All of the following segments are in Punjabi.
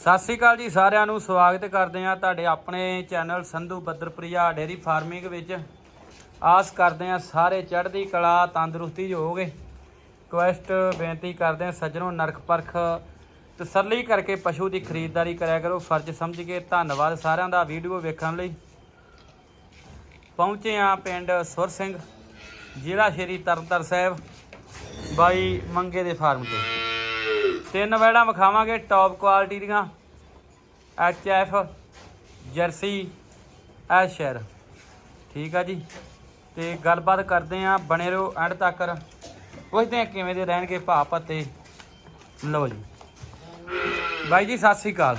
ਸਤਿ ਸ੍ਰੀ ਅਕਾਲ ਜੀ, ਸਾਰਿਆਂ ਨੂੰ ਸਵਾਗਤ ਕਰਦੇ ਹਾਂ ਤੁਹਾਡੇ ਆਪਣੇ ਚੈਨਲ ਸੰਧੂ ਬੱਦਰਪ੍ਰਿਆ ਡੇਰੀ ਫਾਰਮਿੰਗ ਵਿੱਚ। ਆਸ ਕਰਦੇ ਹਾਂ ਸਾਰੇ ਚੜ੍ਹਦੀ ਕਲਾ, ਤੰਦਰੁਸਤੀ 'ਚ ਹੋਵੋਗੇ ਕੁਐਸਟ ਬੇਨਤੀ ਕਰਦੇ ਹਾਂ ਸੱਜਣੋ ਨਰਕ ਪਰਖ ਤਸੱਲੀ ਕਰਕੇ ਪਸ਼ੂ ਦੀ ਖਰੀਦਦਾਰੀ ਕਰਿਆ ਕਰੋ। ਫਰਜ਼ ਸਮਝ ਕੇ ਧੰਨਵਾਦ ਸਾਰਿਆਂ ਦਾ ਵੀਡੀਓ ਵੇਖਣ ਲਈ। ਪਹੁੰਚੇ ਹਾਂ ਪਿੰਡ ਸੁਰ ਸਿੰਘ, ਜ਼ਿਲ੍ਹਾ ਸ਼੍ਰੀ ਤਰਨਤਾਰਨ ਸਾਹਿਬ, ਬਾਈ ਮੰਗੇ ਦੇ ਫਾਰਮ ਤੇ। ਤਿੰਨ ਵੈੜਾਂ ਵਿਖਾਵਾਂਗੇ ਟੌਪ ਕੁਆਲਿਟੀ ਦੀਆਂ। ਐਚ ਐਫ ਜਰਸੀ ਐਸ਼ਰ। ਠੀਕ ਆ ਜੀ। ਤੇ ਗੱਲਬਾਤ ਕਰਦੇ ਆਂ ਬਣੇ ਰਹੋ ਐਂਡ ਤੱਕ। ਪੁੱਛਦੇ ਆ ਕਿਵੇਂ ਦੇ ਰਹਿਣਗੇ ਭਾ ਪੱਤੇ ਲਓ ਜੀ। ਬਾਈ ਜੀ ਸਤਿ ਸ੍ਰੀ ਅਕਾਲ।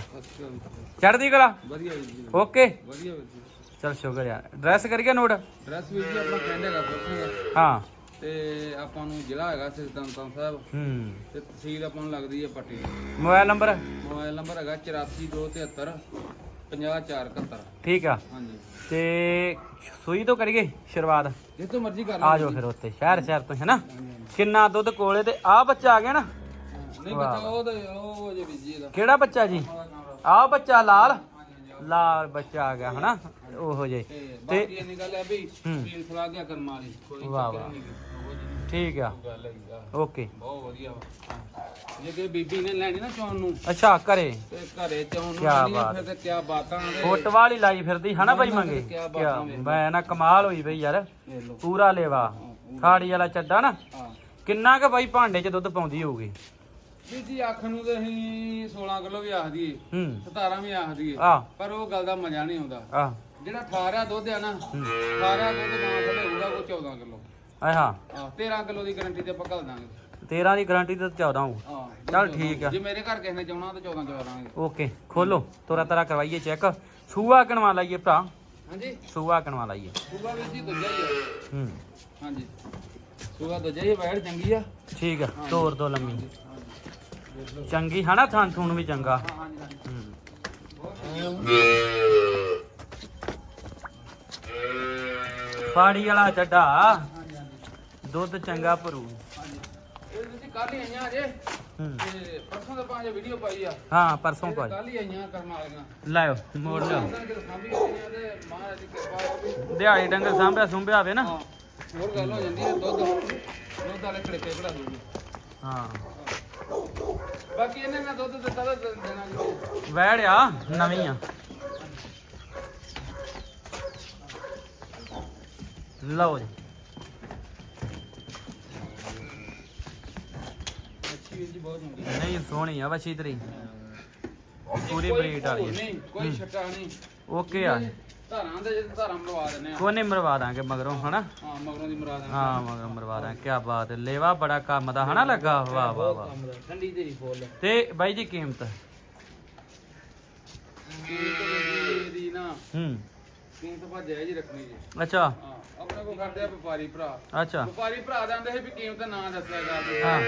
ਚੜ੍ਹਦੀ ਕਲਾ? ਵਧੀਆ ਜੀ ਓਕੇ। ਵਧੀਆ ਜੀ ਚਲ ਸ਼ੁਕਰ ਯਾਰ। ਐਡਰੈਸ ਕਰੀਏ ਨੋਟ? ਡਰੈਸ ਵੀਰ ਜੀ ਆਪਣਾ ਫਰੈਂਡ ਹੈਗਾ ਪੁੱਛਾਂਗਾ। ਹਾਂ। ਤੇ ਆਪਾਂ ਨੂੰ ਜ਼ਿਲ੍ਹਾ ਹੈਗਾ ਸਿਰਤਨਤਨ ਸਾਹਿਬ। ਹੂੰ। ਤੇ ਤਹਿਸੀਲ ਆਪਾਂ ਨੂੰ ਲੱਗਦੀ ਹੈ ਪੱਟੀ। Mobile number? ਮੋਬਾਈਲ ਨੰਬਰ ਹੈਗਾ 8423 50471 ਠੀਕ ਆ। ਹਾਂਜੀ। ਤੇ ਸੂਈ ਤੋਂ ਕਰੀਏ ਸ਼ੁਰੂਆਤ? ਜਿੱਥੋਂ ਮਰਜ਼ੀ ਕਰ ਆ ਜਾਓ ਫਿਰ ਉੱਤੇ ਸ਼ਹਿਰ ਸ਼ਹਿਰ ਤੋਂ ਹੈ ਨਾ ਕਿੰਨਾ ਦੁੱਧ ਕੋਲੇ ਤੇ ਆ ਬੱਚਾ ਆ ਗਿਆ ਨਾ? ਨਹੀਂ ਬੱਚਾ ਉਹ ਤੇ ਉਹ ਜੇ ਵੀਰ ਜੀ ਇਹਦਾ। ਕਿਹੜਾ ਬੱਚਾ ਜੀ? ਆ ਬੱਚਾ ਲਾਲ? ਲਾਲ ਬੱਚਾ ਆ ਗਿਆ ਹਨਾ? ਉਹੋ ਜੇ ਤੇ ਬਾਕੀ ਇੰਨੀ ਗੱਲ ਹੈ ਵੀ। ਵੀਰ ਸਲਾਹ ਗਿਆ ਕਰਮ ਵਾਲੀ ਕੋਈ ਵਾਹ, ਵਾਹ। ਠੀਕ ਆ। ਗੱਲ ਹੈਗੀ ਆ। ਓਕੇ। ਬਹੁਤ ਵਧੀਆ ਵਾ। ਜੇ ਕਿ ਬੀਬੀ ਨੇ ਲੈਣੀ ਨਾ ਚੌਣ ਨੂੰ ਅੱਛਾ ਘਰੇ। ਤੇ ਘਰੇ ਚੌਣ ਨੂੰ ਕਿਆ ਲੈਣੀ ਆ, ਬਾਤ। ਫਿਰ ਤੇ ਕਿਆ ਬਾਤਾਂ ਨੇ। ਫੁੱਟਬਾਲ ਹੀ ਲਾਈ ਫਿਰਦੀ ਹਨਾ ਬਾਈ ਮੰਗੇ? ਕਿਆ ਬਾਤਾਂ ਕਿਆ ਵੇਖ। ਮੈਂ ਨਾ ਕਮਾਲ ਹੋਈ ਬਈ ਯਾਰ। ਲਓ। ਪੂਰਾ ਲੇਵਾ। ਖਾੜੀ ਵਾਲਾ ਚੱਡਾ ਨਾ। ਹਾਂ। ਕਿੰਨਾ ਕੁ ਬਾਈ ਭਾਂਡੇ 'ਚ ਦੁੱਧ ਪਾਉਂਦੀ ਹੋਊਗੀ? ਵੀ ਜੀ ਅੱਖ ਨੂੰ ਤੇ ਅਸੀਂ 16 ਕਿਲੋ ਵੀ ਆਖਦੀ ਏ ਹੂੰ। 17 ਵੀ ਆਖਦੀ ਏ ਆ। ਪਰ ਉਹ ਗੱਲ ਦਾ ਮਜ਼ਾ ਨਹੀਂ ਆਉਂਦਾ। ਆ। ਜਿਹੜਾ 18 ਦੁੱਧ ਆ ਨਾ 18 ਦੁੱਧ ਗਾਂ ਥੱਲੇ ਹੋਊਗਾ ਉਹ 14 ਕਿਲੋ। ਆ ਹਾਂ। ਹਾਂ 13 ਕਿਲੋ ਦੀ ਗਾਰੰਟੀ ਤੇ ਆਪਾਂ ਘੱਲ ਦਾਂਗੇ। 13 ਦੀ ਗਾਰੰਟੀ ਤੇ 14 ਹੋਊ ਹਾਂ ਚੱਲ ਠੀਕ ਆ। ਜੇ ਮੇਰੇ ਘਰ ਕਿਸੇ ਨੇ ਚਾਹਣਾ ਤਾਂ 14 ਚਵਾ ਦਾਂਗੇ। ਓਕੇ ਖੋਲੋ ਤੋਰਾ ਤਰਾ ਕਰਵਾਈਏ ਚੈੱਕ। ਸੂਆ ਕਣਵਾ ਲਾਈਏ ਭਰਾ? ਹਾਂਜੀ। ਸੂਆ ਕਣਵਾ ਲਾਈਏ। ਸੂਗਾ ਵੀ ਜੀ ਦੂਜਾ ਹੀ ਆ। ਹੂੰ। ਹਾਂਜੀ। ਸੂਗਾ ਦੂਜਾ ਹੀ ਵੈੜ ਚੰਗੀ ਆ। ਠੀਕ ਆ ਤੋਰ ਦੋ ਲੰਮੀ। ਚੰਗੀ ਹਨਾ ਥਣ ਥੂਣ ਵੀ ਚੰਗਾ। ਹਾਂ ਹਾਂਜੀ ਹਾਂਜੀ। ਹੂੰ। ਫਾੜੀ ਵਾਲਾ ਚੱਡਾ ਦੁੱਧ ਚੰਗਾ ਭਰੂ। ਹਾਂਜੀ। ਇਹ ਜੀ ਕੱਲ ਹੀ ਆਈਆਂ ਅਜੇ ਹੂੰ। ਤੇ ਪਰਸੋਂ ਦਾ ਪੰਜ ਵੀਡੀਓ ਪਾਈ ਆ। ਹਾਂ ਪਰਸੋਂ ਭਾਈ ਕੱਲ ਹੀ ਆਈਆਂ ਕਰਮ ਵਾਲੀਆਂ। ਲਾਇਓ ਮੋੜ ਲਿਓ ਉਹਨਾਂ ਨੇ ਸਾਂਭੀ ਹੋਈਆਂ ਤੇ ਮਹਾਰਾਜ ਦੀ ਕਿਰਪਾ ਹੋਵੇ ਦਿਹਾੜੀ ਡੰਗਰ ਸਾਂਭਿਆ ਸੁੰਭਿਆ ਹੋਵੇ ਨਾ। ਹਾਂ ਹੋਰ ਗੱਲ ਹੋ ਜਾਂਦੀ ਹੈ ਦੁੱਧ ਦੁੱਧ ਵਾਲੇ ਖੜਕੇ ਕਢਾ ਦੂਗੀ। ਹਾਂ। ਬਾਕੀ ਇਹਨੇ ਨਾ ਦੁੱਧ ਦਿੱਤਾ ਤਾਂ ਦੇ- ਦੇਣਾ ਜੀ ਵੈੜ ਆ ਨਵੀਂ ਆ। ਲਓ ਜੀ। ਅੱਛੀ ਵੀਰ ਜੀ ਬਹੁਤ ਨਹੀਂ ਸੋਹਣੀ ਆ ਵਛੀ ਤੇਰੀ ਪੂਰੀ ਬਰੀਡ ਵਾਲੀ ਆ। ਨਹੀਂ ਕੋਈ ਛੱਟਾ ਨਹੀਂ। ਓਕੇ ਆ। ਧਾਰਾਂ ਦੇ ਜਿਹੜੇ ਧਾਰਾਂ ਮਰਵਾ ਦਿੰਨੇ ਆ। ਕੋਨੇ ਮਰਵਾ ਦਾਂਗੇ ਮਗਰੋਂ ਹਨਾ? ਹਾਂ ਮਗਰੋਂ ਦੀ ਮਰਵਾ ਦਿੰਨੇ ਹਾਂ ਮਗਰੋਂ ਮਰਵਾ ਦਾਂਗੇ। ਕੀ ਬਾਤ ਹੈ। ਲੇਵਾ ਬੜਾ ਕੰਮ ਦਾ ਹਨਾ ਲੱਗਾ? ਵਾਹ ਵਾਹ ਵਾਹ। ਕੰਮ ਦਾ। ਠੰਡੀ ਤੇ ਹੀ ਫੁੱਲ। ਤੇ ਬਾਈ ਜੀ ਕੀਮਤ? ਕੀਮਤ ਦੀ ਨਾ ਹੂੰ। ਕੀਮਤ ਭੱਜਿਆ ਜੀ ਰੱਖਣੀ ਜੀ। ਅੱਛਾ। ਹਾਂ ਆਪਣੇ ਕੋਲ ਕਰਦੇ ਆ ਵਪਾਰੀ ਭਰਾ। ਅੱਛਾ। ਵਪਾਰੀ ਭਰਾ ਜਾਂਦੇ ਸੀ ਵੀ ਕੀਮਤ ਨਾ ਦੱਸਿਆ ਜਾ ਹਾਂ।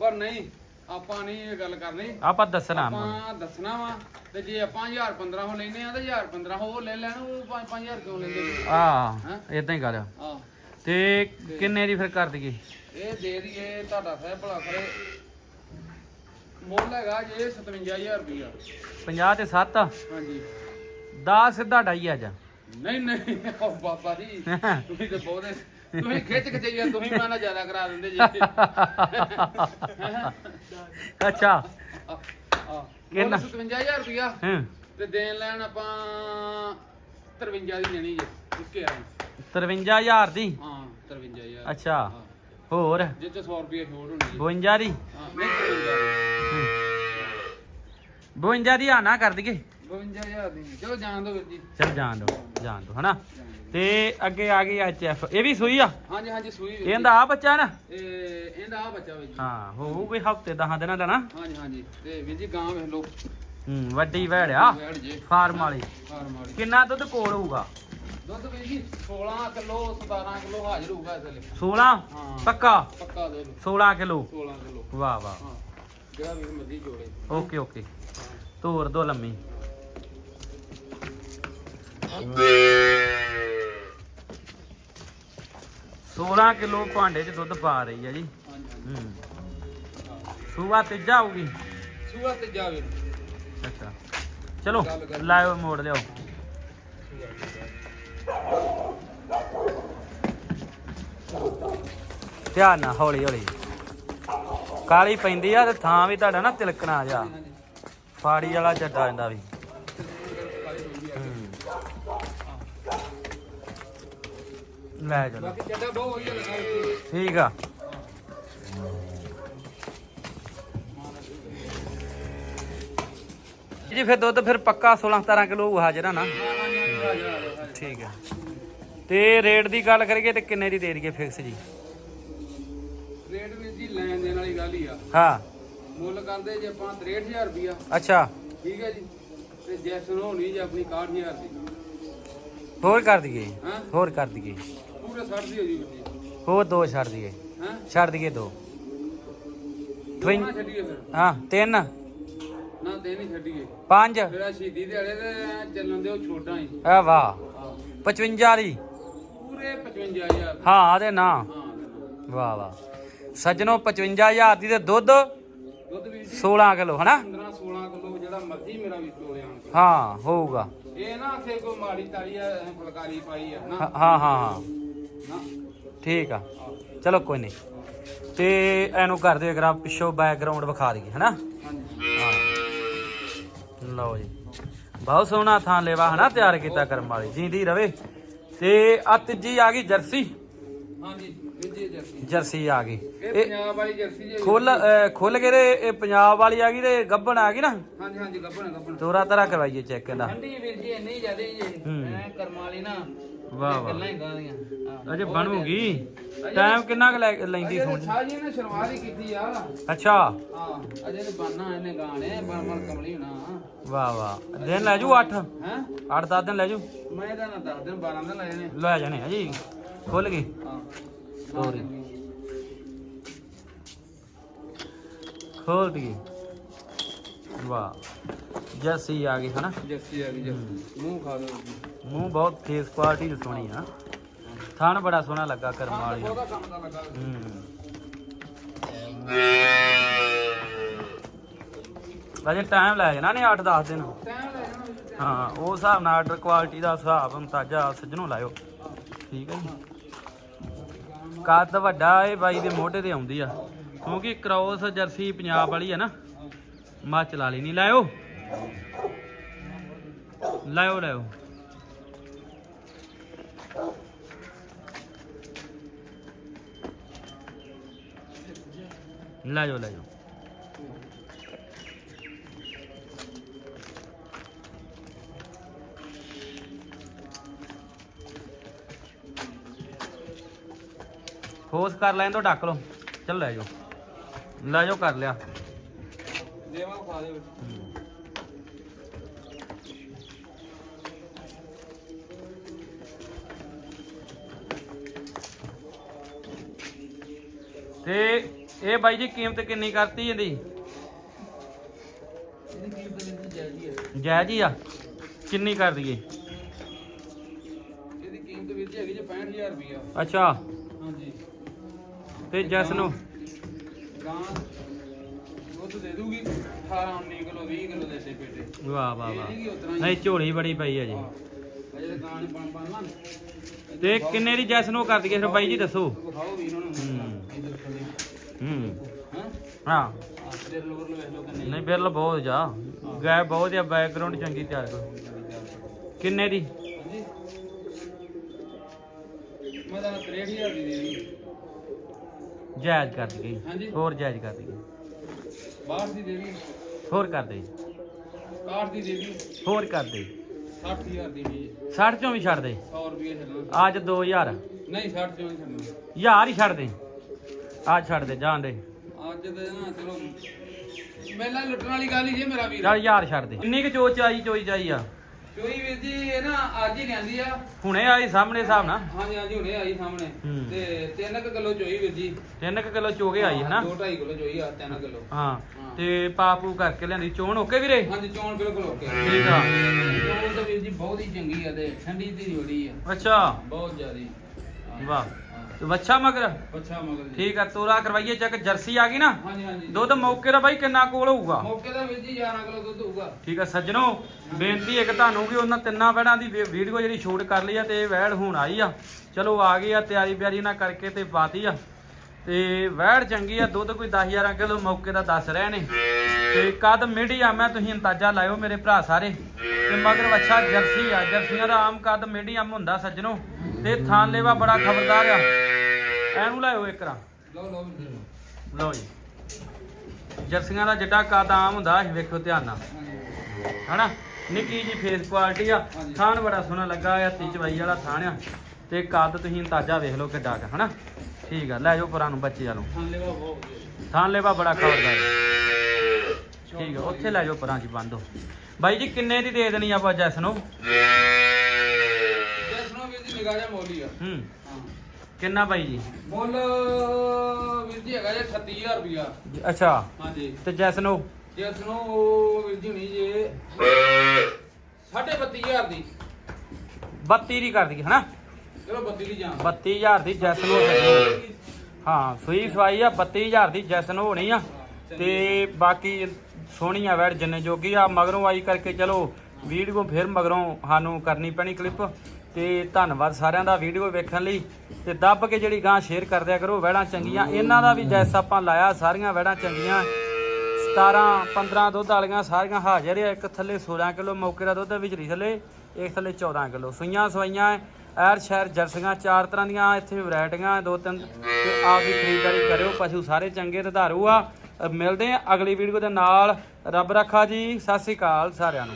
ਪਰ ਨਹੀਂ ਆਪਾਂ ਨਹੀਂ ਇਹ ਗੱਲ ਕਰਨੀ। ਆਪਾਂ ਦੱਸਣਾ ਵਾ। ਆਪਾਂ। ਦੱਸਣਾ ਵਾ ਤੇ ਜੇ ਆਪਾਂ 1000 15 ਹੋ ਲੈਨੇ ਆ ਤੇ 1000 15 ਹੋ ਲੈ ਲੈਣ ਉਹ 5 5000 ਕਿਉਂ ਲੈਂਦੇ ਜੀ ਆ ਹੈਂ? ਇਦਾਂ ਹੀ ਕਰ। ਹਾਂ। ਤੇ ਕਿੰਨੇ ਦੀ ਫਿਰ ਕਰ ਦਈਏ? ਇਹ ਦੇ ਦਈਏ ਤੁਹਾਡਾ ਸਾਹਿਬ ਭਲਾ ਕਰੇ। ਮੁੱਲ ਹੈਗਾ ਜੇ 57000 ਰੁਪਇਆ 50 ਤੇ 7 ਹਾਂਜੀ। 10 ਸਿੱਧਾ ਢਾਈ ਆ ਜਾ। ਨਹੀਂ ਨਹੀਂ ਉਹ ਬਾਬਾ ਜੀ ਤੁਸੀਂ ਤੇ ਬਹੁਤੇ ਤੁਸੀਂ ਖਿੱਚ ਖਿਚਈਆ ਤੁਸੀਂ ਮੈਂ ਨਾ ਜ਼ਿਆਦਾ ਕਰਾ ਦਿੰਦੇ ਜੀ। ਅੱਛਾ। ਕਿੰਨਾ? 57000 ਰੁਪਇਆ। ਹੂੰ। ਤੇ ਦੇਣ ਲੈਣ ਆਪਾਂ 53 ਦੀ ਦੇਣੀ ਜੇ ਇੱਕੇ ਆ 53000 ਦੀ? ਹਾਂ 53000 ਅੱਛਾ। ਹੋਰ? ਜੇ ਚ 100 ਰੁਪਏ ਛੋੜ ਹੁੰਦੀ ਹੈ 52 ਦੀ? ਹਾਂ ਨਹੀਂ 53 52 ਦੀ ਆ ਨਾ ਕਰ ਦਈਏ। 52000 ਦੀ ਚਲੋ ਜਾਣ ਦੋ ਵੀਰ ਜੀ। ਚਲ ਜਾਣ ਦੋ ਜਾਣ ਦੋ ਹਨਾ? ਤੇ ਅੱਗੇ ਆ ਗਈ ਐਚ ਐਫ ਇਹ ਵੀ ਸੂਈ ਆ? ਹਾਂਜੀ ਹਾਂਜੀ ਸੂਈ ਵੀਰ ਜੀ। ਇਹਦਾ ਆ ਬੱਚਾ ਨਾ? ਇਹ ਇਹਦਾ ਆ ਬੱਚਾ ਵੀਰ ਜੀ। ਹਾਂ ਹੋਊ ਕੋਈ ਹਫ਼ਤੇ 10 ਦਿਨਾਂ ਦਾ ਨਾ। ਹਾਂਜੀ ਹਾਂਜੀ। ਤੇ ਵੀਰ ਜੀ ਗਾਂ ਵੇਖ ਲਓ। ਹੂੰ ਵੱਡੀ ਵੈੜ ਆ। ਵੈੜ ਜੇ। ਫਾਰਮ ਵਾਲੀ। ਫਾਰਮ ਵਾਲੀ। ਕਿੰਨਾ ਦੁੱਧ ਕੋਲ ਹੋਊਗਾ? ਦੁੱਧ ਵੀਰ ਜੀ 16 ਕਿਲੋ 17 ਕਿਲੋ ਹਾਜ਼ਰ ਹੋਊਗਾ ਇਸ ਵੇਲੇ। 16 ਹਾਂ ਪੱਕਾ? ਪੱਕਾ ਦੁੱਧ 16 ਕਿਲੋ? 16 ਕਿਲੋ। ਵਾਹ ਵਾਹ। ਹਾਂ। ਜਿਹੜਾ ਵੀ ਮਰਜ਼ੀ ਜੋੜੇ। Okay okay. ਤੋਰ ਦੋ ਲੰਮੀ। ਸੋਲਾਂ ਕਿਲੋ ਭਾਂਡੇ 'ਚ ਦੁੱਧ ਪਾ ਰਹੀ ਹੈ ਜੀ। ਹੂੰ। ਸੂਆ ਤੀਜਾ ਹੋਊਗੀ? ਸੂਆ ਤੇ ਜਾਵੇ ਅੱਛਾ। ਚਲੋ। ਲਾਇਓ ਮੋੜ ਲਿਓ ਧਿਆਨ ਨਾਲ ਹੌਲੀ ਹੌਲੀ। ਕਾਲੀ ਪੈਂਦੀ ਆ ਤੇ ਥਾਂ ਵੀ ਤੁਹਾਡਾ ਨਾ ਤਿਲਕਣਾ ਜਾ ਫਾੜੀ ਵਾਲਾ ਚੱਡਾ ਜਾਂਦਾ ਵੀ। ਲੈ ਚਲੋ ਬਾਕੀ ਚੱਡਾ ਬਹੁਤ ਵਧੀਆ ਲੱਗਾ। ਜੀ। ਠੀਕ ਆ। ਜੀ ਫਿਰ ਦੁੱਧ ਫਿਰ ਪੱਕਾ 16 17 ਕਿਲੋ ਹਾਜ਼ਰ ਆ ਨਾ। ਠੀਕ ਹੈ ਤੇ ਰੇਟ ਦੀ ਗੱਲ ਕਰੀਏ ਤੇ ਕਿੰਨੇ ਦੀ ਦੇ ਦਈਏ ਫਿਕਸ ਜੀ? ਰੇਟ ਵੀ ਜੀ ਲੈਣ ਦੇਣ ਵਾਲੀ ਗੱਲ ਹੀ ਆ। ਹਾਂ। ਮੁੱਲ ਕਰਦੇ ਜੇ ਆਪਾਂ 63000 ਰੁਪਿਆ ਅੱਛਾ। ਠੀਕ ਹੈ ਜੀ। ਤੇ ਜੈਸਨ ਹੋਣੀ ਜੇ ਆਪਣੀ 61000 ਦੀ। ਹੋਰ ਕਰ ਦਈਏ ਹਾਂ? ਹੋਰ ਕਰ ਦਈਏ। ਪੂਰੇ 60 ਦੀ ਹੋ ਜੀ ਹੋਰ ਦੋ ਛੱਡ ਦਈਏ। ਹਾਂ? ਛੱਡ ਦਈਏ ਦੋ। ਛੱਡੀਏ ਫਿਰ। ਹਾਂ ਤਿੰਨ। ਨਾ ਦੇ ਨਹੀਂ ਛੱਡੀਏ। ਪੰਜ। ਆ ਸ਼ਹੀਦੀ ਦਿਹਾੜੇ ਤੇ ਚੱਲਣ ਦੇ ਉਹ ਛੋਟਾ ਹੀ। ਆ ਵਾਹ। ਹਾਂ 55 ਵਾਲੀ। ਪੂਰੇ 55000 ਹਾਂ ਆਦੇ ਨਾ। ਦੇ ਵਾਹ ਵਾਹ। ਸੱਜਣੋ 55000 ਦੀ ਤੇ ਦੁੱਧ। ਦੁੱਧ ਜੀ। 16 ਕਿਲੋ ਹਨਾ? 15 16 ਕਿਲੋ ਜਿਹੜਾ ਮਰਜ਼ੀ ਮੇਰਾ ਵੀ ਤੋਲੇ ਆਣ ਕੇ ਹਾਂ ਹੋਊਗਾ। ਇਹ ਨਾ ਆਖੇ ਕੋਈ ਮਾੜੀ ਤਾਲੀ ਆ ਐਂ ਫੁਲਕਾਰੀ ਪਾਈ ਆ ਨਾ। ਹਾਂ ਹਾਂ। ਠੀਕ ਆ। ਚਲੋ ਕੋਈ ਨਹੀਂ। ਤੇ ਇਹਨੂੰ ਕਰ ਦਿਓ ਕਰਾ ਪਿੱਛੋਂ ਬੈਕਗ੍ਰਾਉਂਡ ਵਿਖਾ ਦਈਏ, ਹਨਾ? ਹਾਂ। ਲਓ ਜੀ। ਬਹੁਤ ਸੋਹਣਾ ਥਾਂ ਲੈਵਾ, ਹਨਾ? ਤਿਆਰ ਕੀਤਾ ਕਰਮ ਵਾਲੀ। ਜਿੰਦੀ ਰਵੇ। ਤੇ ਆ ਤੀਜੀ ਆ ਗਈ ਜਰਸੀ। ਹਾਂਜੀ। ਜਰਸੀ। ਜਰਸੀ ਆ ਗਈ। ਇਹ ਇਹ ਪੰਜਾਬ ਵਾਲੀ ਜਰਸੀ ਜੀ ਖੁੱਲ ਖੁੱਲ ਕੇ ਤੇ ਇਹ ਪੰਜਾਬ ਵਾਲੀ ਆ ਗਈ ਤੇ ਗੱਬਣ ਆ ਗਈ ਨਾ? ਹਾਂਜੀ ਹਾਂਜੀ ਗੱਬਣ ਗੱਬਣ ਤੋਰਾ ਤਰਾ ਕਰਵਾਈਏ ਚੈੱਕ ਇਹਦਾ। ਠੰਡੀ ਵੀਰ ਜੀ ਇੰਨੀ ਜ਼ਿਆਦਾ ਜੀ। ਹੂੰ। ਐ ਕਰਮਾਂ ਵਾਲੀ ਨਾ ਵਾਹ, ਵਾਹ। ਗੱਲਾਂ ਹੀ ਗਾਦੀਆਂ। ਅਜੇ ਬਣੂਗੀ ਟਾਈਮ ਕਿੰਨਾ ਕੁ ਲੈ- ਲੈਂਦੀ ਅਜੇ ਸੋਣ ਸ਼ਾਹ ਜੀ ਨੇ ਸ਼ੁਰੂਆਤ ਹੀ ਕੀਤੀ ਆ। ਅੱਛਾ। ਹਾਂ ਅਜੇ ਤੇ ਬਾਨਾ ਇਹਨੇ ਗਾਣੇ ਬਣ ਬਣ ਕਮਲੀ ਹੋਣਾ। ਵਾਹ ਵਾਹ। ਦਿਨ ਲੈ ਜੂ 8 ਹੈ? 8 10 ਦਿਨ ਲੈ ਜੂ? ਮੈਂ ਇਹਦਾ ਨਾ 10 ਦਿਨ 12 ਦਿਨ ਲਾਏ ਨੇ ਲੈ ਜਾਣੇ ਆ ਜੀ। ਖੁੱਲ ਗਈ। ਹਾਂ। ਖੋਲ ਵਾਹ। ਜਰਸੀ ਆ ਗਈ ਹਨਾ? ਜੱਸੀ ਆ ਗਈ ਜੱਸੀ। ਮੂੰਹ ਖਾ ਲਓ। ਮੂੰਹ ਬਹੁਤ ਫੇਸ ਕੁਆਲਿਟੀ ਦੀ ਸੋਹਣੀ ਆ। ਥਣ ਬੜਾ ਸੋਹਣਾ ਲੱਗਾ ਕਰਮ ਵਾਲੀ ਬਹੁਤਾ ਕੰਮ ਦਾ ਲੱਗਾ। ਹੂੰ। ਅਜੇ ਟਾਈਮ ਲੈ ਜਾਣਾ ਨੇ 8-10 ਦਿਨ। ਟਾਈਮ ਲੈ ਜਾਣਾ ਵੀਰ ਜੀ। ਹਾਂ ਉਹ ਹਿਸਾਬ ਨਾਲ ਆਰਡਰ ਕੁਆਲਿਟੀ ਦਾ ਹਿਸਾਬ ਅੰਤਾਜਾ ਸੱਜਣੋਂ ਲਾਇਓ। ਠੀਕ ਹੈ ਜੀ। ਕੱਦ ਵੱਡਾ ਇਹ ਬਾਈ ਦੇ ਮੋਢੇ ਤੇ ਆਉਂਦੀ ਆ। ਕਿਉਂਕਿ ਕ੍ਰੋਸ ਜਰਸੀ ਪੰਜਾਬ ਵਾਲੀ ਆ ਨਾ ਮੱਚ ਲਾ ਲਈ ਨਹੀਂ। ਲਾਇਓ। ਲਾਇਓ ਲਾਇਓ। ਲਾਇਓ ਲਾਇਓ। ਫੋਰਸ ਕਰ ਲੈਣ ਤੋਂ ਢੱਕ ਲਓ। ਚੱਲ ਲੈ ਜਾਓ। ਲੈ ਜਾਓ ਕਰ ਲਿਆ। ਦੇਵਾ ਖਾ ਦੇ ਤੇ ਇਹ ਬਾਈ ਜੀ ਕੀਮਤ ਕਿੰਨੀ ਕਰਤੀ ਇਹਦੀ? ਇਹਦੀ ਕੀਮਤ ਜੀ ਜਾਇਜ਼ ਹੀ ਹੈ ਜਾਇਜ਼ ਹੀ ਆ। ਕਿੰਨੀ ਕਰ ਦਈਏ? ਇਹਦੀ ਕੀਮਤ ਵੀਰ ਜੀ ਹੈਗੀ ਜੀ 65000 ਰੁਪਇਆ ਅੱਛਾ। ਤੇ ਜਸ ਨੂੰ ਗਾਂ ਦੁੱਧ ਦੇ ਦੂਗੀ 18 19 ਕਿਲੋ 20 ਕਿਲੋ ਦੇ ਦੇ ਪੇਟੇ। ਵਾਹ ਵਾਹ ਵਾਹ। ਨਹੀਂ ਝੋਲੀ ਬੜੀ ਪਈ ਆ ਜੀ। ਅਜੇ ਤਾਂ ਗਾਂ ਨਹੀਂ ਬਣ ਬਣ ਨਾ ਤੇ ਕਿੰਨੇ ਦੀ ਜਸ ਨੂੰ ਕਰ ਦਈਏ ਫਿਰ ਬਾਈ ਜੀ ਦੱਸੋ। ਵਿਖਾਓ ਵੀ ਇਹਨਾਂ ਨੂੰ। ਹੂੰ। ਹੂੰ। ਨਹੀਂ। ਬਿਰਲ ਬਹੁਤ ਜਾ। ਗਾਇ ਬਹੁਤ ਆ ਬੈਕਗ੍ਰਾਉਂਡ ਚੰਗੀ ਤਿਆਰ ਕਰੋ। ਕਿੰਨੇ ਦੀ? ਹਾਂਜੀ। ਮੈਂ ਤਾਂ 63000 ਦੀ ਦੇ ਦੀ ਜਾਇਜ਼ ਕਰ ਦਈਏ। ਹੋਰ ਜਾਇਜ਼ ਕਰ ਦਈਏ। ਬਾਹਰ ਦੀ ਦੇ ਦੀ। ਹੋਰ ਕਰ ਦੇ ਕਾਠ ਦੀ ਦੇ ਦੀ। ਹੋਰ ਕਰ ਦੇ 60000 ਦੀ ਦੀ 60 ਚੋਂ ਵੀ ਛੱਡ ਦੇ। 100 ਰੁਪਏ ਛੱਡਣਾ ਅੱਜ 2000 ਨਹੀਂ 60 ਚੋਂ ਨਹੀਂ ਛੱਡਣਾ। ਯਾਰ ਹੀ ਛੱਡ ਦੇ। ਅੱਜ ਛੱਡ ਦੇ ਜਾਣ ਦੇ। ਅੱਜ ਤੇ ਨਾ ਚਲੋ। ਮੇਲਾ ਲੁੱਟਣ ਵਾਲੀ ਗੱਲ ਹੀ ਜੇ ਮੇਰਾ ਵੀਰ। ਚੱਲ ਯਾਰ ਛੱਡ ਦੇ। ਕਿੰਨੀ ਕੁ ਚੋਚ ਆਈ ਚੋਈ ਚਾਈ ਆ? ਚੋਈ ਵੀਰ ਜੀ ਇਹ ਨਾ ਅੱਜ ਹੀ ਲਿਆਂਦੀ ਆ। ਹੁਣੇ ਆਈ ਸਾਹਮਣੇ ਹਿਸਾਬ ਨਾਲ। ਹਾਂਜੀ ਹਾਂਜੀ ਹੁਣੇ ਆਈ ਸਾਹਮਣੇ। ਹੂੰ। ਤੇ 3 ਕਿਲੋ ਚੋਈ ਵੀਰ ਜੀ। 3 ਕਿਲੋ ਚੋਗੇ ਆਈ ਹਨਾ 2.5 ਕਿਲੋ ਚੋਈ ਆ 3 ਕਿਲੋ। ਹਾਂ ਹਾਂ। ਤੇ ਪਾਪੂ ਕਰਕੇ ਲਿਆਂਦੀ। ਚੋਣ ਓਕੇ ਵੀਰੇ? ਹਾਂਜੀ ਚੋਣ ਬਿਲਕੁਲ ਓਕੇ ਠੀਕ ਆ। ਚੋਣ ਤਾਂ ਵੀਰ ਜੀ ਬਹੁਤ ਹੀ ਚੰਗੀ ਆ ਤੇ ਠੰਡੀ ਦੀ ਬੜੀ ਆ। ਅੱਛਾ। ਬਹੁਤ ਜ਼ਿਆਦੀ। ਹਾਂ। ਵਾਹ। ਹਾਂ। ਵੱਛਾ ਮਗਰ? ਬੱਚਾ ਮਗਰ ਜੀ। ਠੀਕ ਆ ਤੋਰਾ ਕਰਵਾਈਏ ਚੈੱਕ ਜਰਸੀ ਆ ਗਈ ਨਾ। ਹਾਂਜੀ ਹਾਂਜੀ। ਦੁੱਧ ਮੌਕੇ ਦਾ ਬਾਈ ਕਿੰਨਾ ਕੋਲ ਹੋਊਗਾ? ਮੌਕੇ ਦਾ ਵੀਰ ਜੀ 11 ਕਿਲੋ ਦੁੱਧ ਹੋਊਗਾ। ਠੀਕ ਆ ਸੱਜਣੋ ਬੇਨਤੀ ਇੱਕ ਤੁਹਾਨੂੰ ਵੀ ਉਹਨਾਂ ਤਿੰਨਾਂ ਵਹਿੜਾਂ ਦੀ ਵੀ- ਵੀਡੀਓ ਜਿਹੜੀ ਸ਼ੂਟ ਕਰ ਲਈ ਆ ਤੇ ਇਹ ਵਹਿੜ ਹੁਣ ਆਈ ਆ। ਚਲੋ ਆ ਗਈ ਆ ਤਿਆਰੀ ਬਿਆਰੀ ਨਾਲ ਕਰਕੇ ਤੇ ਪਾਤੀ ਆ। ਤੇ ਵਹਿੜ ਚੰਗੀ ਆ ਦੁੱਧ ਕੋਈ 10000 ਕਿਲੋ ਮੌਕੇ ਦਾ ਦੱਸ ਰਹੇ ਨੇ। ਤੇ ਕਦ ਮੀਡੀਅਮ ਆ ਤੁਸੀਂ ਅੰਦਾਜ਼ਾ ਲਾਇਓ ਮੇਰੇ ਭਰਾ ਸਾਰੇ। ਤੇ ਮਗਰ ਵੱਛਾ ਜਰਸੀ ਆ ਜਰਸੀਆਂ ਦਾ ਆਮ ਕਦ ਮੀਡੀਅਮ ਹੁੰਦਾ ਸੱਜਣੋ। ਤੇ ਥਾਨ ਲੈਵਾ ਬੜਾ ਖਬਰਦਾਰ ਆ। ਐਨੂੰ ਲਾਇਓ ਇੱਕ ਰਾਂ ਲਓ ਲਓ ਜੀ ਲਓ ਜੀ। ਜਰਸੀਆਂ ਦਾ ਜਿੱਡਾ ਕੱਦ ਆਮ ਹੁੰਦਾ ਇਹ ਵੇਖੋ ਧਿਆਨ ਨਾਲ। ਹਨਾ? ਨਿੱਕੀ ਜੀ ਫੇਸ ਕੁਆਲਿਟੀ ਆ। ਥਾਣ ਬੜਾ ਸੋਹਣਾ ਲੱਗਾ ਆ ਤੀ ਚਵਾਈ ਵਾਲਾ ਥਾਣ ਆ। ਤੇ ਕੱਦ ਤੁਸੀਂ ਅੰਦਾਜ਼ਾ ਵੇਖ ਲਓ ਕਿੱਡਾ ਹਨਾ? ਠੀਕ ਆ ਲੈ ਜਾਓ ਪਰਾਂ ਨੂੰ ਬੱਚੇ ਵਾਲੋਂ। ਥਾਂ ਲੈਵਾ ਬਹੁਤ ਵਧੀਆ ਥਾਣ ਲੈਵਾ ਬੜਾ ਖਬਰਦਾਰ ਠੀਕ ਆ ਉੱਥੇ ਲੈ ਜਾਓ ਪਰਾਂ ਚ ਬੰਦੋ ਬਾਈ ਜੀ ਕਿੰਨੇ ਦੀ ਦੇ ਦੇਣੀ ਆਪਾਂ ਜੈਸ ਨੂੰ ਜੈਸ ਨੂੰ ਵੀਰ ਜੀ ਨਿਗਾਹ ਜਾ ਮੋਲੀ ਆ। ਹੂੰ। ਕਿੰਨਾ ਬਾਈ ਜੀ? ਮੁੱਲ ਵੀਰ ਜੀ ਹੈਗਾ ਜੇ 36000 ਰੁਪਿਆ ਅੱਛਾ। ਹਾਂਜੀ। ਤੇ ਜੈਸ ਨੂੰ ਜੈਸ ਨੂੰ ਵੀਰ ਜੀ ਨਹੀਂ ਜੇ 32000 ਦੀ। 32 ਦੀ ਕਰ ਦਈਏ ਹਨਾ? ਚਲੋ 32 ਦੀ ਜਾਨ 32000 ਦੀ ਜੈਸ ਨੂੰ ਸੱਜਣੋ। ਹਾਂ ਸੂਈ ਸਵਾਈ ਆ 32000 ਦੀ ਜੈਸਨ ਹੋਣੀ ਆ। ਤੇ ਬਾਕੀ ਸੋਹਣੀ ਆ ਵੈੜ ਜਿੰਨੇ ਜੋਗੀ ਆ। ਮਗਰੋਂ ਆਈ ਕਰਕੇ ਚਲੋ ਵੀਡੀਓ ਫਿਰ ਮਗਰੋਂ ਸਾਨੂੰ ਕਰਨੀ ਪੈਣੀ ਕਲਿੱਪ ਤੇ ਧੰਨਵਾਦ ਸਾਰਿਆਂ ਦਾ ਵੀਡੀਓ ਵੇਖਣ ਲਈ। ਤੇ ਦੱਬ ਕੇ ਜਿਹੜੀ ਗਾਂ ਸ਼ੇਅਰ ਕਰ ਦਿਆ ਕਰੋ ਵੈੜਾਂ ਚੰਗੀਆਂ। ਇਹਨਾਂ ਦਾ ਵੀ ਜੈਸ ਆਪਾਂ ਲਾਇਆ ਸਾਰੀਆਂ ਵੈੜਾਂ ਚੰਗੀਆਂ। 17 15 ਦੁੱਧ ਵਾਲੀਆਂ ਸਾਰੀਆਂ ਹਾਜ਼ਰ ਆ। ਇੱਕ ਥੱਲੇ 16 ਕਿਲੋ ਮੌਕੇ ਦਾ ਦੁੱਧ ਵਿਚਰੀ ਥੱਲੇ ਇੱਕ ਥੱਲੇ 14 ਕਿਲੋ। ਸੂਈਆਂ ਸਵਾਈਆਂ ਐਰ ਸ਼ਹਿਰ ਜਰਸੀਆਂ, ਚਾਰ ਤਰ੍ਹਾਂ ਦੀਆਂ ਇੱਥੇ ਵੈਰਾਈਟੀਆਂ, ਦੋ ਤਿੰਨ, ਤੇ ਆਪ ਦੀ ਖਰੀਦਦਾਰੀ ਕਰਿਓ, ਪਸ਼ੂ ਸਾਰੇ ਚੰਗੇ ਰਧਾਰੂ ਆ। ਮਿਲਦੇ ਆ ਅਗਲੀ ਵੀਡੀਓ ਦੇ ਨਾਲ। ਰੱਬ ਰੱਖਾ ਜੀ, ਸਤਿ ਸ੍ਰੀ ਅਕਾਲ ਸਾਰਿਆਂ ਨੂੰ।